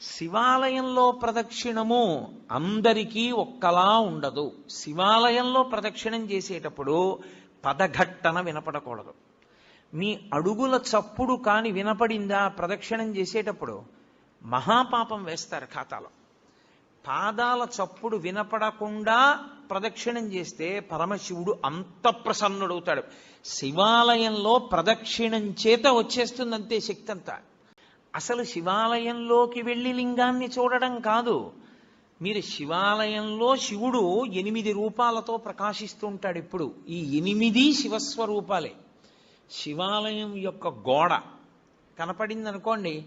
శివాలయంలో ప్రదక్షిణము అందరికీ ఒక్కలా ఉండదు. శివాలయంలో ప్రదక్షిణం చేసేటప్పుడు పదఘట్టన వినపడకూడదు. మీ అడుగుల చప్పుడు కాని వినపడిందా ప్రదక్షిణం చేసేటప్పుడు? మహాపాపం వేస్తారు ఖాతాలో. పాదాల చప్పుడు వినపడకుండా ప్రదక్షిణం చేస్తే పరమశివుడు అంత ప్రసన్నుడవుతాడు. శివాలయంలో ప్రదక్షిణం చేత వచ్చేస్తుందంతే శక్తి అంతా అసలు శివాలయంలోకి వెళ్ళి లింగాన్ని చూడడం కాదు. మీరు శివాలయంలో శివుడు ఎనిమిది రూపాలతో ప్రకాశిస్తూ ఉంటాడు ఇప్పుడు. ఈ ఎనిమిది శివస్వరూపాలే. శివాలయం యొక్క గోడ కనపడింది అనుకోండి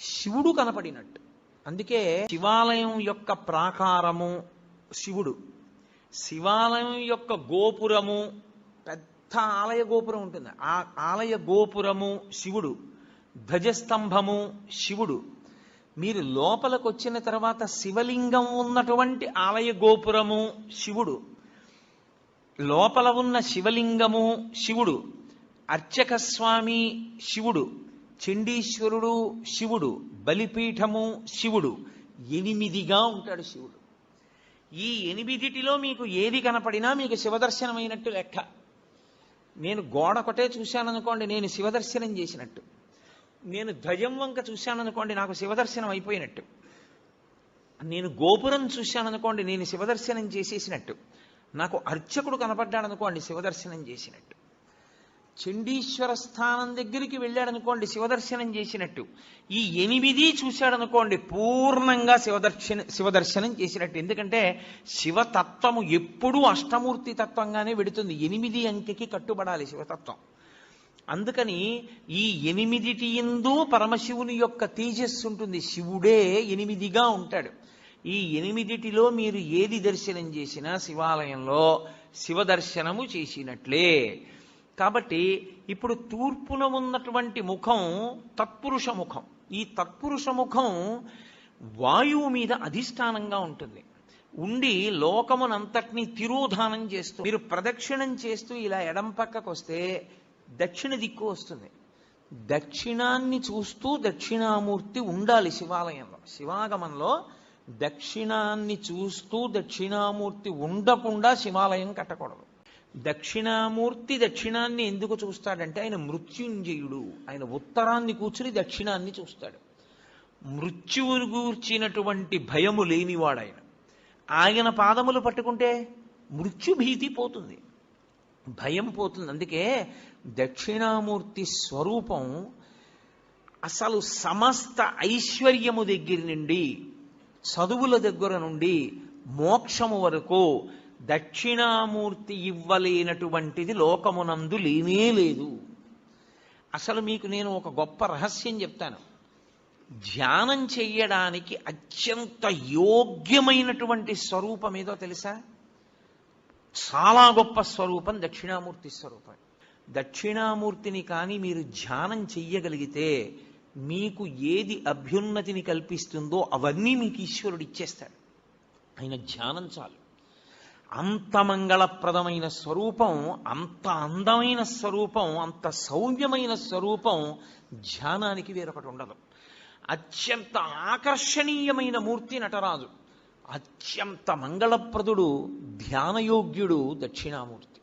శివుడు కనపడినట్టు. అందుకే శివాలయం యొక్క ప్రాకారము శివుడు. శివాలయం యొక్క గోపురము పెద్ద ఆలయ గోపురం ఉంటుంది. ఆ ఆలయ గోపురము శివుడు. ధ్వజస్తంభము శివుడు. మీరు లోపలికి వచ్చిన తర్వాత శివలింగం ఉన్నటువంటి ఆలయ గోపురము శివుడు. లోపల ఉన్న శివలింగము శివుడు. అర్చక స్వామి శివుడు. చండీశ్వరుడు శివుడు. బలిపీఠము శివుడు. ఎనిమిదిగా ఉంటాడు శివుడు. ఈ ఎనిమిదిటిలో మీకు ఏది కనపడినా మీకు శివదర్శనమైనట్టు లెక్క. నేను గోడ ఒకటే చూశాననుకోండి నేను శివదర్శనం చేసినట్టు. నేను ధ్వజం వంక చూశాననుకోండి నాకు శివదర్శనం అయిపోయినట్టు. నేను గోపురం చూశాననుకోండి నేను శివదర్శనం చేసేసినట్టు. నాకు అర్చకుడు కనపడ్డాడనుకోండి శివదర్శనం చేసినట్టు. చండీశ్వర స్థానం దగ్గరికి వెళ్ళాడనుకోండి శివదర్శనం చేసినట్టు. ఈ ఎనిమిది చూశాడనుకోండి పూర్ణంగా శివదర్శన శివదర్శనం చేసినట్టు. ఎందుకంటే శివతత్వము ఎప్పుడూ అష్టమూర్తి తత్వంగానే వెడుతుంది. ఎనిమిది అంకెకి కట్టుబడాలి శివతత్వం. అందుకని ఈ ఎనిమిదిటి ఎందు పరమశివుని యొక్క తేజస్సు ఉంటుంది. శివుడే ఎనిమిదిగా ఉంటాడు. ఈ ఎనిమిదిటిలో మీరు ఏది దర్శనం చేసినా శివాలయంలో శివ దర్శనము చేసినట్లే. కాబట్టి ఇప్పుడు తూర్పున ఉన్నటువంటి ముఖం తత్పురుష ముఖం. ఈ తత్పురుష ముఖం వాయువు మీద అధిష్టానంగా ఉంటుంది. ఉండి లోకమునంతటినీ తిరోధానం చేస్తూ మీరు ప్రదక్షిణం చేస్తూ ఇలా ఎడం పక్కకు వస్తే దక్షిణ దిక్కు వస్తుంది. దక్షిణాన్ని చూస్తూ దక్షిణామూర్తి ఉండాలి శివాలయంలో. శివాగమంలో దక్షిణాన్ని చూస్తూ దక్షిణామూర్తి ఉండకుండా శివాలయం కట్టకూడదు. దక్షిణామూర్తి దక్షిణాన్ని ఎందుకు చూస్తాడంటే ఆయన మృత్యుంజయుడు. ఆయన ఉత్తరాన్ని కూర్చుని దక్షిణాన్ని చూస్తాడు. మృత్యువును గూర్చినటువంటి భయము లేనివాడు ఆయన ఆయన పాదములు పట్టుకుంటే మృత్యుభీతి పోతుంది. భయం పోతుంది. అందుకే దక్షిణామూర్తి స్వరూపం అసలు సమస్త ఐశ్వర్యము దగ్గర నుండి చదువుల దగ్గర నుండి మోక్షము వరకు దక్షిణామూర్తి ఇవ్వలేనటువంటిది లోకమునందు లేనే లేదు. అసలు మీకు నేను ఒక గొప్ప రహస్యం చెప్తాను. ధ్యానం చెయ్యడానికి అత్యంత యోగ్యమైనటువంటి స్వరూపం ఏదో తెలుసా? చాలా గొప్ప స్వరూపం దక్షిణామూర్తి స్వరూపం. దక్షిణామూర్తిని కానీ మీరు ధ్యానం చెయ్యగలిగితే మీకు ఏది అభ్యున్నతిని కల్పిస్తుందో అవన్నీ మీకు ఈశ్వరుడు ఇచ్చేస్తాడు. ఆయన ధ్యానం చాలు. అంత మంగళప్రదమైన స్వరూపం అంత అందమైన స్వరూపం అంత సౌమ్యమైన స్వరూపం ధ్యానానికి వేరొకటి ఉండదు. అత్యంత ఆకర్షణీయమైన మూర్తి నటరాజు అత్యంత మంగళప్రదుడు ధ్యానయోగ్యుడు దక్షిణామూర్తి.